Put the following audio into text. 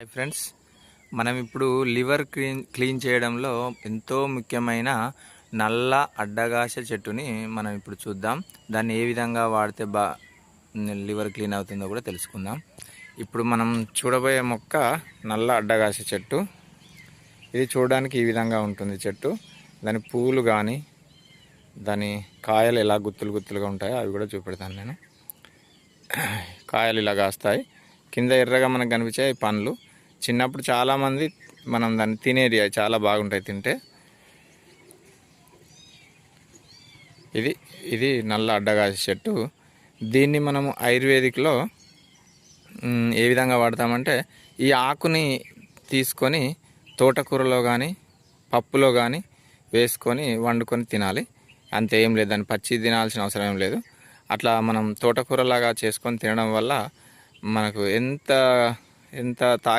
Hi friends మనం ఇప్పుడు liver clean clean చేయడంలో ఎంతో ముఖ్యమైన నల్ల అడ్డగాస చెట్టుని మనం ఇప్పుడు చూద్దాం. దాన్ని ఏ విధంగా వాడితే బా లివర్ క్లీన్ అవుతుందో కూడా తెలుసుకుందాం. ఇప్పుడు మనం చూడబోయే మొక్క నల్ల అడ్డగాస చెట్టు. ఇది చూడడానికి ఈ విధంగా ఉంటుంది చెట్టు. దాని పూలు కానీ దాని కాయలు ఎలా గుత్తులు గుత్తులుగా ఉంటాయో అవి కూడా చూపెడతాను నేను. కాయలు ఇలా కాస్తాయి. కింద ఎర్రగా మనకు కనిపించే పండ్లు. చిన్నప్పుడు చాలామంది మనం దాన్ని తినేది చాలా బాగుంటాయి తింటే. ఇది ఇది నల్ల అడ్డగాసి చెట్టు. దీన్ని మనము ఆయుర్వేదిక్లో ఏ విధంగా వాడతామంటే ఈ ఆకుని తీసుకొని తోటకూరలో కానీ పప్పులో కానీ వేసుకొని వండుకొని తినాలి. అంతే ఏం లేదు దాన్ని పచ్చి తినాల్సిన అవసరం ఏం లేదు. అట్లా మనం తోటకూరలాగా చేసుకొని తినడం వల్ల మనకు ఎంత ఎంత తాగి